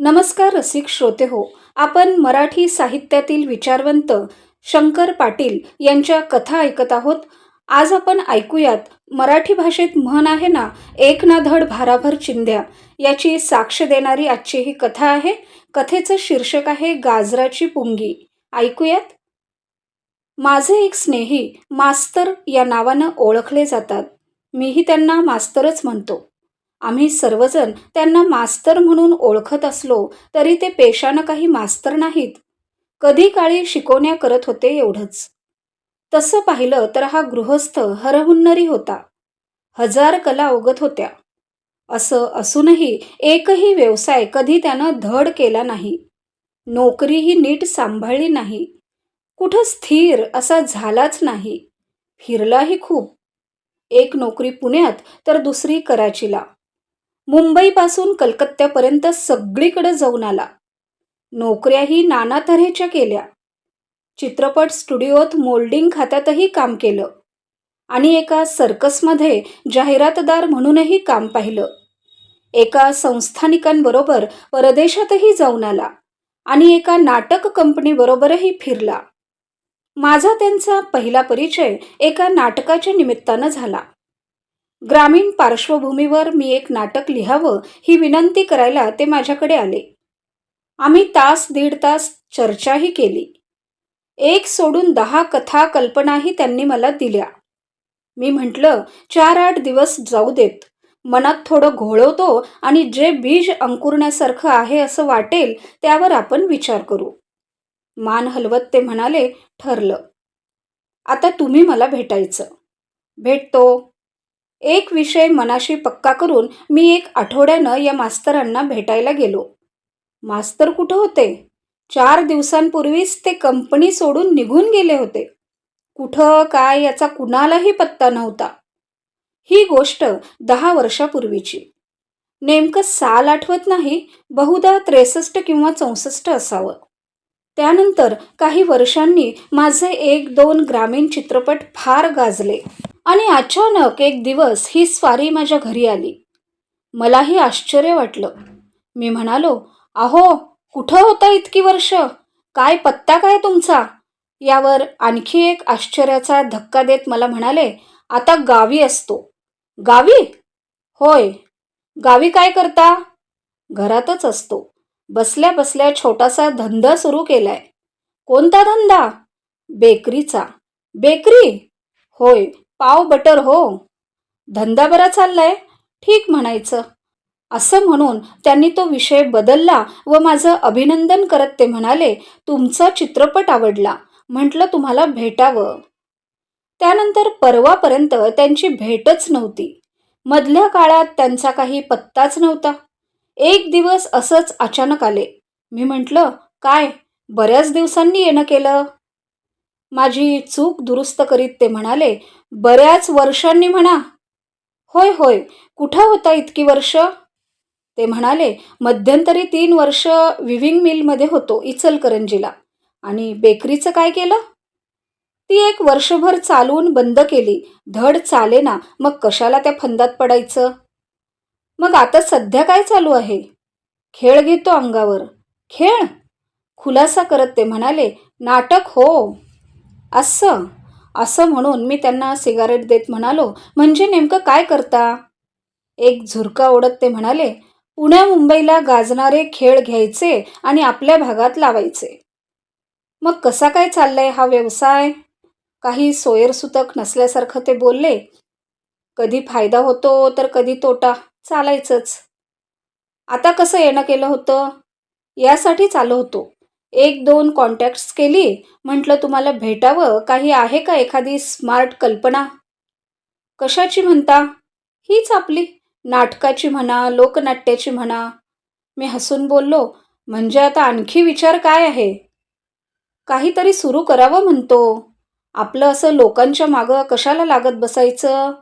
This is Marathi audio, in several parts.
नमस्कार रसिक श्रोते हो. आपण मराठी साहित्यातील विचारवंत शंकर पाटील यांच्या कथा ऐकत आहोत. आज आपण ऐकूयात मराठी भाषेत म्हण आहे ना एक ना धड भाराभर चिंध्या. याची साक्ष देणारी आजची ही कथा आहे. कथेचं शीर्षक आहे गाजराची पुंगी. ऐकूयात? माझे एक स्नेही मास्तर या नावानं ओळखले जातात. मीही त्यांना मास्तरच म्हणतो. आम्ही सर्वजण त्यांना मास्तर म्हणून ओळखत असलो तरी ते पेशानं काही मास्तर नाहीत. कधी काळी शिकवण्या करत होते एवढंच. तसं पाहिलं तर हा गृहस्थ हरहुन्नरी होता. हजार कला अवगत होत्या. असं असूनही एकही व्यवसाय कधी त्यानं धड केला नाही. नोकरीही नीट सांभाळली नाही. कुठं स्थिर असा झालाच नाही. फिरलाही खूप. एक नोकरी पुण्यात तर दुसरी कराचीला. मुंबईपासून कलकत्त्यापर्यंत सगळीकडे जाऊन आला. नोकऱ्याही नाना तऱ्हेच्या केल्या. चित्रपट स्टुडिओत मोल्डिंग खात्यातही काम केलं. आणि एका सर्कसमध्ये जाहिरातदार म्हणूनही काम पाहिलं. एका संस्थानिकांबरोबर परदेशातही जाऊन आला आणि एका नाटक कंपनीबरोबरही फिरला. माझा त्यांचा पहिला परिचय एका नाटकाच्या निमित्तानं झाला. ग्रामीण पार्श्वभूमीवर मी एक नाटक लिहावं ही विनंती करायला ते माझ्याकडे आले. आम्ही तास दीड तास चर्चाही केली. एक सोडून दहा कथा कल्पनाही त्यांनी मला दिल्या. मी म्हटलं चार आठ दिवस जाऊ देत. मनात थोडं घोळवतो आणि जे बीज अंकुरण्यासारखं आहे असं वाटेल त्यावर आपण विचार करू. मान हलवत ते म्हणाले ठरलं. आता तुम्ही मला भेटायचं. भेटतो. एक विषय मनाशी पक्का करून मी एक आठवड्यानं या मास्तरांना भेटायला गेलो. मास्तर कुठं होते? चार दिवसांपूर्वीच ते कंपनी सोडून निघून गेले होते. कुठं काय याचा कुणालाही पत्ता नव्हता. ही गोष्ट दहा वर्षापूर्वीची. नेमकं साल आठवत नाही बहुधा त्रेसष्ट किंवा चौसष्ट असावं. त्यानंतर काही वर्षांनी माझे एक दोन ग्रामीण चित्रपट फार गाजले. आणि अचानक एक दिवस ही स्वारी माझ्या घरी आली. मलाही आश्चर्य वाटलं. मी म्हणालो अहो कुठं होता इतकी वर्ष? काय पत्ता काय तुमचा? यावर आणखी एक आश्चर्याचा धक्का देत मला म्हणाले आता गावी असतो. गावी? होय. गावी काय करता? घरातच असतो. बसल्या बसल्या छोटासा धंदा सुरू केलाय. कोणता धंदा? बेकरीचा. बेकरी? होय. पाव बटर हो. धंदा बरा चाललाय ठीक म्हणायचं. असं म्हणून त्यांनी तो विषय बदलला व माझं अभिनंदन करत ते म्हणाले तुमचा चित्रपट आवडला. म्हटलं तुम्हाला भेटावं. त्यानंतर परवापर्यंत त्यांची भेटच नव्हती. मधल्या काळात त्यांचा काही पत्ताच नव्हता. एक दिवस असंच अचानक आले. मी म्हटलं काय? बऱ्याच दिवसांनी येणं केलं. माझी चूक दुरुस्त करीत ते म्हणाले बऱ्याच वर्षांनी म्हणा. होय होय कुठं होता इतकी वर्ष? ते म्हणाले मध्यंतरी तीन वर्ष विविंग मिलमध्ये होतो इचलकरंजीला. आणि बेकरीचं काय केलं? ती एक वर्षभर चालवून बंद केली. धड चाले ना मग कशाला त्या फंदात पडायचं? मग आता सध्या काय चालू आहे? खेळ घेतो अंगावर. खेळ? खुलासा करत ते म्हणाले नाटक हो. असं. असं म्हणून मी त्यांना सिगारेट देत म्हणालो म्हणजे नेमकं काय करता? एक झुरका ओढत ते म्हणाले पुण्या मुंबईला गाजणारे खेळ घ्यायचे आणि आपल्या भागात लावायचे. मग कसा काय चाललाय हा व्यवसाय? काही सोयरसुतक नसल्यासारखं ते बोलले. कधी फायदा होतो तर कधी तोटा चालायचंच. आता कसं येणं केलं होतं? यासाठी चालू होतो. एक दोन कॉन्टॅक्ट्स केली. म्हटलं तुम्हाला भेटावं? काही आहे का एखादी स्मार्ट कल्पना? कशाची म्हणता? हीच आपली. नाटकाची म्हणा लोकनाट्याची म्हणा. मी हसून बोललो म्हणजे आता आणखी विचार काय आहे? काहीतरी सुरू करावं म्हणतो. आपलं असं लोकांच्या मागं कशाला लागत बसायचं?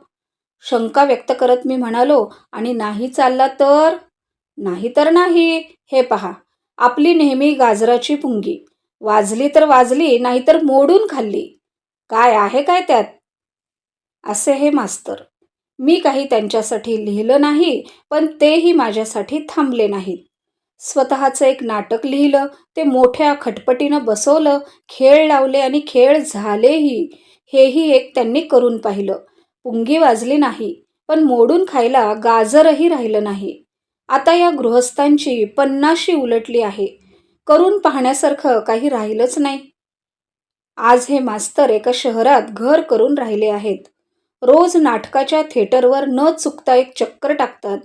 शंका व्यक्त करत मी म्हणालो आणि नाही चालला तर? नाही तर नाही. हे पहा. आपली नेहमी गाजराची पुंगी. वाजली तर वाजली नाहीतर मोडून खाल्ली. काय आहे काय त्यात? असे हे मास्तर. मी काही त्यांच्यासाठी लिहिलं नाही पण तेही माझ्यासाठी थांबले नाहीत. स्वतःचं एक नाटक लिहिलं ते मोठ्या खटपटीनं बसवलं खेळ लावले आणि खेळ झालेही. हेही एक त्यांनी करून पाहिलं. पुंगी वाजली नाही पण मोडून खायला गाजरही राहिलं नाही. आता या गृहस्थांची पन्नाशी उलटली आहे. करून पाहण्यासारखं काही राहिलंच नाही. आज हे मास्तर एका शहरात घर करून राहिले आहेत. रोज नाटकाच्या थिएटरवर न चुकता एक चक्कर टाकतात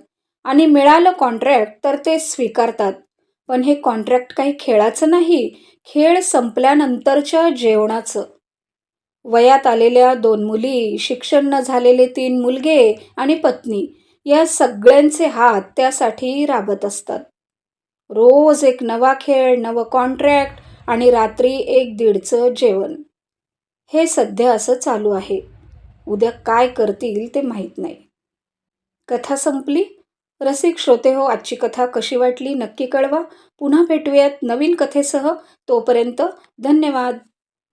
आणि मिळालं कॉन्ट्रॅक्ट तर ते स्वीकारतात. पण हे कॉन्ट्रॅक्ट काही खेळाचं नाही खेळ संपल्यानंतरच्या जेवणाचं. वयात आलेल्या दोन मुली शिक्षण न झालेले तीन मुलगे आणि पत्नी या सगळ्यांचे हात त्यासाठी राबत असतात. रोज एक नवा खेळ नवं कॉन्ट्रॅक्ट आणि रात्री एक दीडचं जेवण. हे सध्या असं चालू आहे. उद्या काय करतील ते माहीत नाही. कथा संपली? रसिक श्रोते हो आजची कथा कशी वाटली नक्की कळवा. पुन्हा भेटूयात नवीन कथेसह. तोपर्यंत धन्यवाद.